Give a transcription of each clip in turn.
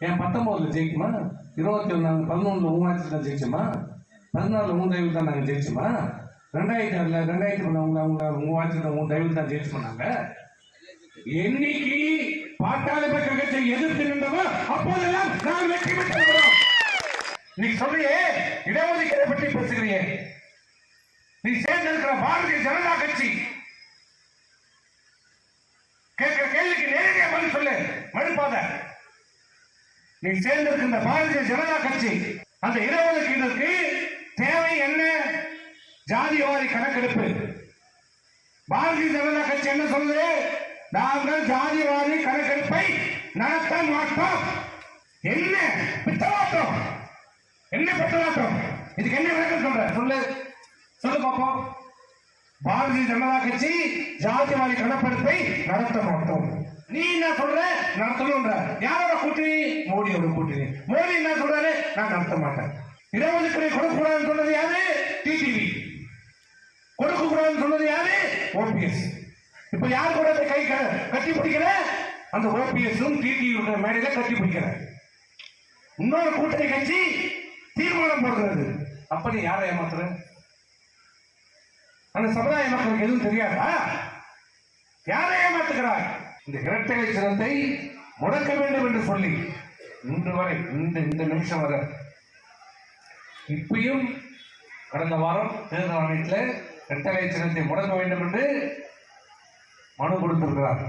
ஏன் பத்தொம்போதுல ஜெயிக்குமா? இருபத்தி ஒன்று பதினொன்றில் உங்க தான் ஜெயிச்சோமா? பதினாறுல உங்க தயவு தான் நாங்கள் ஜெயிச்சோமா? ரெண்டாயிரத்தி ஆறுல ரெண்டாயிரத்தி ஒன்று அவங்க உங்க உங்க ஆட்சி தான் உங்க தயவு தான் ஜெயிச்சு பண்ணாங்க என்னைக்கு பாட்டாளி கழகத்தை எதிர்த்து நின்றவோ அப்போதெல்லாம் நான் வெற்றி பெற்று நீ சொல்றியே இடஒதுக்கீடை பற்றி பேசுகிறியே. நீ சேர்ந்திருக்கிற பாரதிய ஜனதா கட்சி. கேட்கிற கேள்விக்கு நேரடியாக பதில் சொல்லு. மறுப்பாத. நீ சேர்ந்திருக்கின்ற பாரதிய ஜனதா கட்சி. அந்த இடஒதுக்கீடுக்கு தேவை என்ன? ஜாதிவாரி கணக்கெடுப்பு. பாரதிய ஜனதா கட்சி என்ன சொல்லுது? நாங்கள் ஜாதிவாரி கணக்கெடுப்பை நடத்த மாட்டோம். என்ன? பித்தலாட்டம். என்ன பித்தலாட்டம்? இதுக்கு என்ன விளக்கம் சொல்ற? சொல்லு. சொல்லு பாப்போம். பாரதிய ஜனதா கட்சி ஜாதிவாரி கணக்கெடுப்பை நடத்த மாட்டோம். நீ என்ன சொல்ற? நடத்தணும்ன்ற யாரோட கூட்டணி? மோடியோட கூட்டணி. மோடி என்ன சொல்றாரு? நான் நடத்த மாட்டேன். இடஒதுக்கீடு கொடுக்க கூடாதுன்னு சொன்னது யாரு? டிடிவி கொடுக்க கூடாதுன்னு சொன்னது யாரு? ஓபிஎஸ் இப்ப யார் கூட அந்த கை கட்டி பிடிக்கிற? அந்த ஓபிஎஸும் டிடிவி மேடையில கட்டி பிடிக்கிற. இன்னொரு கூட்டணி கட்சி தீர்மானம் போடுறது. அப்ப நீ யாரை ஏமாத்துற? அந்த சமுதாய மக்களுக்கு எதுவும் தெரியாதா? யாரை ஏமாத்துகிறாய்? இந்த இரட்டை சிரத்தை முடக்க வேண்டும் என்று சொல்லி இன்று வரை இந்த இந்த நிமிஷம் வரை இப்பயும் கடந்த வாரம் தேர்தல் ஆணையத்தில் இரட்டை சிறந்தை முடக்க வேண்டும் என்று மனு கொடுத்திருக்கிறார்.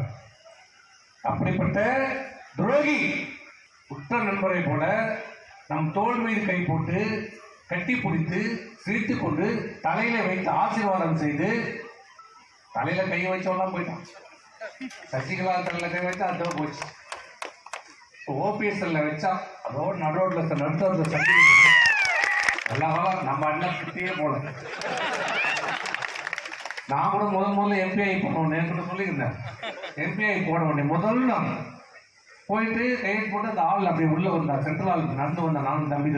அப்படிப்பட்ட துரோகி உற்ற நண்பரை போல நம் தோல் மீது கை போட்டு கட்டி பிடித்து சிரித்து கொண்டு தலையில வைத்து ஆசீர்வாதம் செய்து தலையில கை வச்சவெல்லாம் போயிட்டான். சசிகலா தலையில வச்சா அதோ போச்சு. ஓபிஎஸ்எல்ல வச்சா அதோட நடுரோட்ல நடத்த சந்தி எல்லா நம்ம அண்ணன் கிட்டே போல. நான் கூட முதல் முதல்ல எம்பிஐ போனோம் நேற்று சொல்லியிருந்தேன் எம்பிஐ போட உடனே முதல் நான் போயிட்டு கையெழுத்து போட்டு அந்த ஆள் அப்படியே உள்ள வந்தா சென்ட்ரல் ஆள் நடந்து வந்தா நானும் தம்பி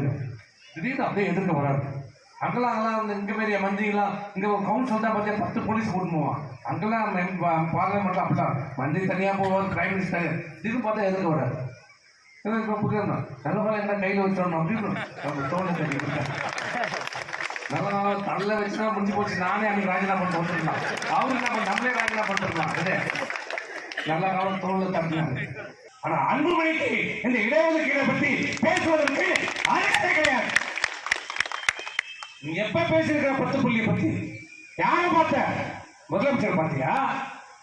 திடீர்னு அப்படியே எதிர்க்க வராது அங்கெல்லாம் அங்கெல்லாம் வந்து இங்க பெரிய மந்திரிலாம் இங்கே கவுன்சில் தான் பார்த்தியா பத்து போலீஸ் கூட்டு அங்கெல்லாம் பார்லிமெண்ட்ல அப்படிதான் மந்திரி தனியாக போவார் பிரைம் மினிஸ்டர் திடீர்னு பார்த்தா எதிர்க்க வராது ஏன்னா இப்போ புரியுது? நல்ல வேலை என்ன கையில் வச்சிடணும் அப்படின்னு நம்ம தோணு தெரியும். நல்ல நாள் தலையில வச்சுனா முடிஞ்சு போச்சு. நானே அன்னைக்கு ராஜினாமா பண்ணிட்டு வந்துருக்கலாம் அவரு என்ன பண்ண நம்மளே ராஜினாமா பண்ணிருக்கலாம். அதே. நல்ல காலம் தோல்ல தப்பினாங்க ஆனா அன்புமணிக்கு இந்த இடஒதுக்கீடை பற்றி பேசுவதற்கு அரசே கிடையாது. நீ எப்ப பேசியிருக்கிற பத்து புள்ளி பத்தி? யாரை பார்த்த? முதலமைச்சர் பார்த்தியா?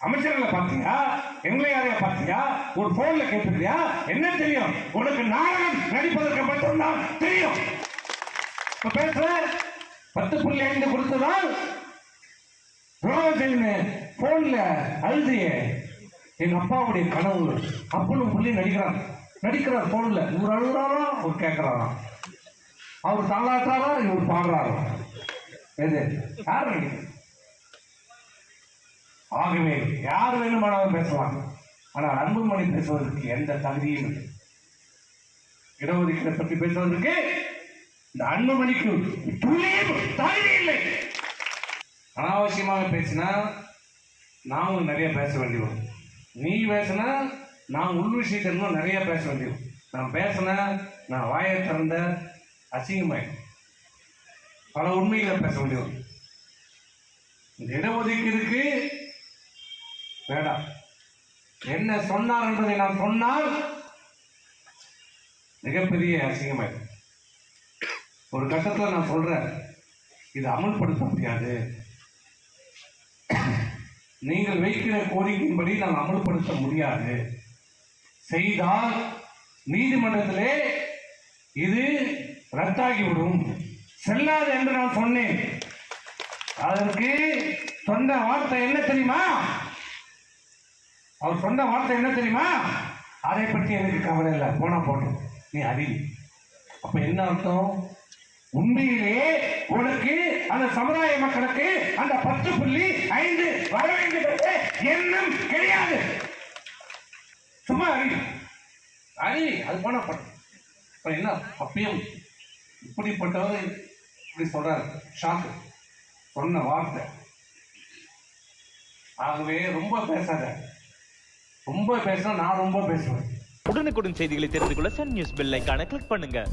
அமைச்சர்களை பார்த்தியா? எங்களை யாரையா பார்த்தியா? ஒரு போன்ல கேட்டுக்கிறியா என்ன தெரியும்? உனக்கு நாடகம் நடிப்பதற்கு மட்டும்தான் தெரியும். இப்ப பேசுற பத்து புள்ளி ஐந்து கொடுத்ததால் ரோஜன் போன்ல அழுதிய. எங்க அப்பாவுடைய கனவு. அப்பனும் புள்ளி நடிக்கிறான். நடிக்கிறார் போன்ல ஒரு அழுகுறாரா அவர் கேட்கிறாராம். அவர் தாளாட்டாரா இவர் பாடுறாரா? எது யார் ஆகவே யார் வேணுமானாலும் பேசலாம். ஆனால் அன்புமணி பேசுவதற்கு எந்த தகுதியும் இல்லை. இடஒதுக்கீடை பற்றி பேசுவதற்கு இந்த அன்புமணிக்கு துளியும் தகுதி இல்லை. அனாவசியமாக பேசினா நாமும் நிறைய பேச வேண்டி நீ பேசினா நான் உள் விஷயத்தை இன்னும் நிறைய பேச வேண்டி நான் பேசினேன் நான் வாயை திறந்த அசிங்கமாயிடும். பல உண்மைகளை பேச முடியும் இந்த இடஒதுக்கீடுக்கு வேண்டாம். என்ன சொன்னார் என்பதை நான் சொன்னால் மிகப்பெரிய அசிங்கமாயிடும். ஒரு கட்டத்தில் நான் சொல்கிறேன் இது அமல்படுத்த முடியாது. நீங்கள் வைக்கிற கோரிக்கையின்படி நான் அமல்படுத்த முடியாது. செய்தால் நீதிமன்றத்திலே இது ரத்தாகிவிடும். செல்லாது என்று நான் சொன்னேன். அதற்கு சொன்ன வார்த்தை என்ன தெரியுமா? அவர் சொன்ன வார்த்தை என்ன தெரியுமா? அதை பற்றி எனக்கு கவலை இல்லை. போனா போட்டோம் நீ அறிவி அப்ப என்ன அர்த்தம்? உண்மையிலே உனக்கு அந்த சமுதாய மக்களுக்கு அந்த பத்து புள்ளி ஐந்து வர வேண்டும் என்ற எண்ணம் கிடையாது. சும்மா அறி அறி அது போன பட்டம் இப்ப என்ன? அப்பயும் இப்படிப்பட்டவர் இப்படி சொல்றாரு. ஷாக்கு சொன்ன வார்த்தை. ஆகவே ரொம்ப பேசாத. ரொம்ப பேசினா நான் ரொம்ப பேசுவேன். உடனுக்குடன் செய்திகளை தெரிந்து கொள்ள சன் நியூஸ் பெல் ஐக்கான கிளிக் பண்ணுங்க.